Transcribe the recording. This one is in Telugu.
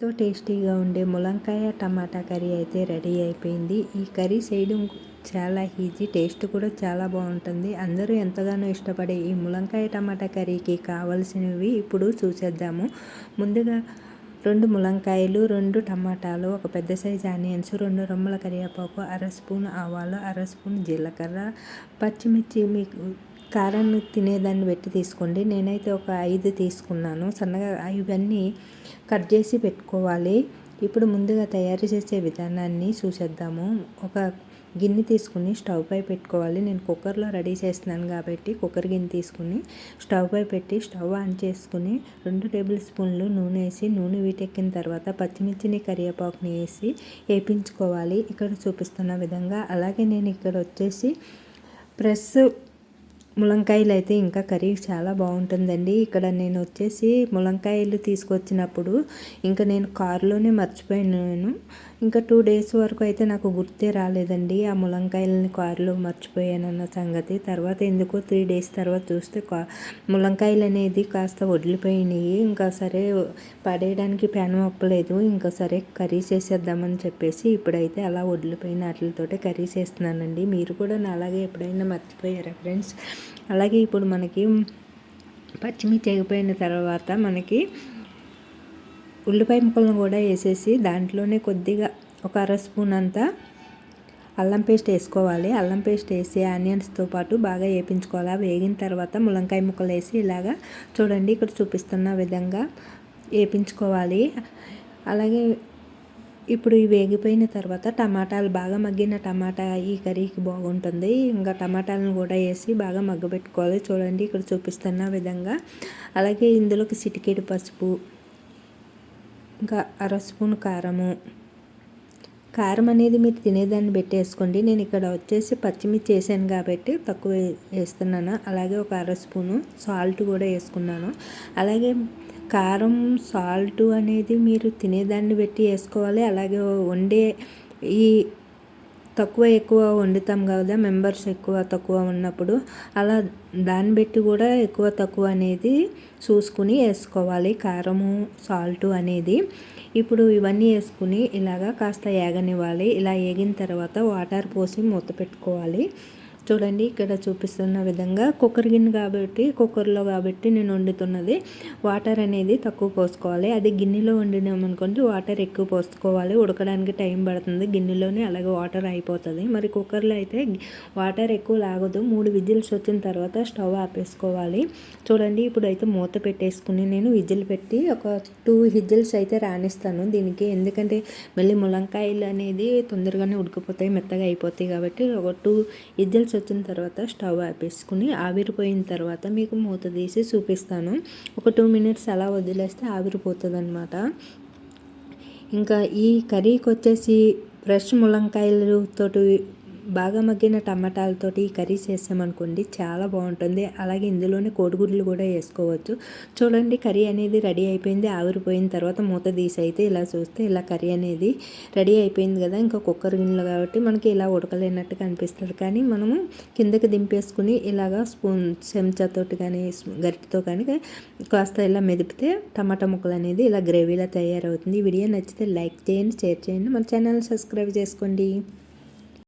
ఎంతో టేస్టీగా ఉండే ములంకాయ టమాటా కర్రీ అయితే రెడీ అయిపోయింది. ఈ కర్రీ చేయడం చాలా ఈజీ టేస్ట్ కూడా చాలా బాగుంటుంది. అందరూ ఎంతగానో ఇష్టపడే ఈ ములంకాయ టమాటా కర్రీకి కావలసినవి ఇప్పుడు చూసేద్దాము. ముందుగా రెండు ములంకాయలు రెండు టమాటాలు ఒక పెద్ద సైజు ఆనియన్స్ రెండు రొమ్మల కరివేపాకు అర స్పూన్ ఆవాలు అర స్పూన్ జీలకర్ర పచ్చిమిర్చి మీకు కారాన్ని తినేదాన్ని పెట్టి తీసుకోండి. నేనైతే ఒక ఐదు తీసుకున్నాను. సన్నగా ఇవన్నీ కట్ చేసి పెట్టుకోవాలి. ఇప్పుడు ముందుగా తయారు చేసే విధానాన్ని చూసేద్దాము. ఒక గిన్నె తీసుకుని స్టవ్ పై పెట్టుకోవాలి. నేను కుక్కర్లో రెడీ చేస్తున్నాను కాబట్టి కుక్కర్ గిన్నె తీసుకుని స్టవ్ పై పెట్టి స్టవ్ ఆన్ చేసుకుని రెండు టేబుల్ స్పూన్లు నూనె వేసి నూనె వీటెక్కిన తర్వాత పచ్చిమిర్చిని కరివేపాకుని వేసి వేపించుకోవాలి. ఇక్కడ చూపిస్తున్న విధంగా. అలాగే నేను ఇక్కడ వచ్చేసి ప్రెస్ ములంకాయలు అయితే ఇంకా కర్రీ చాలా బాగుంటుందండి. ఇక్కడ నేను వచ్చేసి ములంకాయలు తీసుకొచ్చినప్పుడు ఇంకా నేను కారులోనే మర్చిపోయాను ఇంకా టూ డేస్ వరకు అయితే నాకు గుర్తే రాలేదండి ఆ ములంకాయలని కారులో మర్చిపోయానన్న సంగతి. తర్వాత ఎందుకో త్రీ డేస్ తర్వాత చూస్తే కా ములంకాయలు అనేది కాస్త వదిలిపోయినాయి. ఇంకా సరే పడేయడానికి ప్యాన్ ఒప్పలేదు. ఇంకా సరే కర్రీ చేసేద్దామని చెప్పేసి ఇప్పుడైతే అలా వదిలిపోయిన వాటితోటే కర్రీ చేస్తున్నానండి. మీరు కూడా నా అలాగే ఎప్పుడైనా మర్చిపోయారా ఫ్రెండ్స్? అలాగే ఇప్పుడు మనకి పచ్చిమిర్చి ఎగిపోయిన తర్వాత మనకి ఉల్లిపాయ ముక్కలను కూడా వేసేసి దాంట్లోనే కొద్దిగా ఒక అర స్పూన్ అంతా అల్లం పేస్ట్ వేసుకోవాలి. అల్లం పేస్ట్ వేసి ఆనియన్స్తో పాటు బాగా వేపించుకోవాలి. వేగిన తర్వాత ములంకాయ ముక్కలు వేసి ఇలాగా చూడండి ఇక్కడ చూపిస్తున్న విధంగా వేపించుకోవాలి. అలాగే ఇప్పుడు ఇవి వేగిపోయిన తర్వాత టమాటాలు బాగా మగ్గిన టమాటా ఈ కర్రీకి బాగుంటుంది. ఇంకా టమాటాలను కూడా వేసి బాగా మగ్గబెట్టుకోవాలి. చూడండి ఇక్కడ చూపిస్తున్న విధంగా. అలాగే ఇందులోకి సిటికేడు పసుపు ఇంకా అర స్పూన్ కారము. కారం అనేది మీరు తినేదాన్ని పెట్టేసుకోండి. నేను ఇక్కడ వచ్చేసి పచ్చిమిర్చి వేసాను కాబట్టి తక్కువ వేస్తున్నాను. అలాగే ఒక అర స్పూను సాల్ట్ కూడా వేసుకున్నాను. అలాగే కారం సాల్ట్ అనేది మీరు తినేదాన్ని పెట్టి వేసుకోవాలి. అలాగే వండే ఈ తక్కువ ఎక్కువ వండుతాం కదా మెంబర్స్ ఎక్కువ తక్కువ ఉన్నప్పుడు అలా దాన్ని బట్టి కూడా ఎక్కువ తక్కువ అనేది చూసుకుని వేసుకోవాలి. కారము సాల్ట్ అనేది ఇప్పుడు ఇవన్నీ వేసుకుని ఇలాగా కాస్త ఏగనివ్వాలి. ఇలా ఏగిన తర్వాత వాటర్ పోసి మూత పెట్టుకోవాలి. చూడండి ఇక్కడ చూపిస్తున్న విధంగా కుక్కర్ గిన్నె కాబట్టి కుక్కర్లో కాబట్టి నేను వండుతున్నది. వాటర్ అనేది తక్కువ పోసుకోవాలి. అది గిన్నెలో వండినామనుకోండి వాటర్ ఎక్కువ పోసుకోవాలి. ఉడకడానికి టైం పడుతుంది. గిన్నెలోనే అలాగే వాటర్ అయిపోతుంది. మరి కుక్కర్లో అయితే వాటర్ ఎక్కువ లాగదు. మూడు విజిల్స్ వచ్చిన తర్వాత స్టవ్ ఆపేసుకోవాలి. చూడండి ఇప్పుడు అయితే మూత పెట్టేసుకుని నేను విజిల్ పెట్టి ఒక టూ విజిల్స్ అయితే రాణిస్తాను. దీనికి ఎందుకంటే మళ్ళీ ములంకాయలు అనేది తొందరగానే ఉడికిపోతాయి మెత్తగా అయిపోతాయి కాబట్టి ఒక టూ విజిల్స్ వచ్చిన తర్వాత స్టవ్ ఆపేసుకుని ఆవిరిపోయిన తర్వాత మీకు మూత తీసి చూపిస్తాను. ఒక టూ మినిట్స్ అలా వదిలేస్తే ఆవిరిపోతుంది అనమాట ఇంకా ఈ కర్రీకి వచ్చేసి ఫ్రెష్ ములంకాయలతోటి బాగా మగ్గిన టమాటాలతోటి కర్రీ చేసామనుకోండి చాలా బాగుంటుంది. అలాగే ఇందులోనే కోడిగుడ్లు కూడా వేసుకోవచ్చు. చూడండి కర్రీ అనేది రెడీ అయిపోయింది ఆవిరిపోయిన తర్వాత మూత తీసి అయితే ఇలా చూస్తే ఇలా కర్రీ అనేది రెడీ అయిపోయింది కదా. ఇంకా కుక్కర్ గిన్నెలు కాబట్టి మనకి ఇలా ఉడకలేనట్టుగా అనిపిస్తుంది. కానీ మనము కిందకి దింపేసుకుని ఇలాగా స్పూన్ చెంచాతోటి కానీ గరిటితో కానీ కాస్త ఇలా మెదిపితే టమాటా ముక్కలు అనేది ఇలా గ్రేవీలా తయారవుతుంది. ఈ వీడియో నచ్చితే లైక్ చేయండి షేర్ చేయండి. మన ఛానల్ సబ్స్క్రైబ్ చేసుకోండి.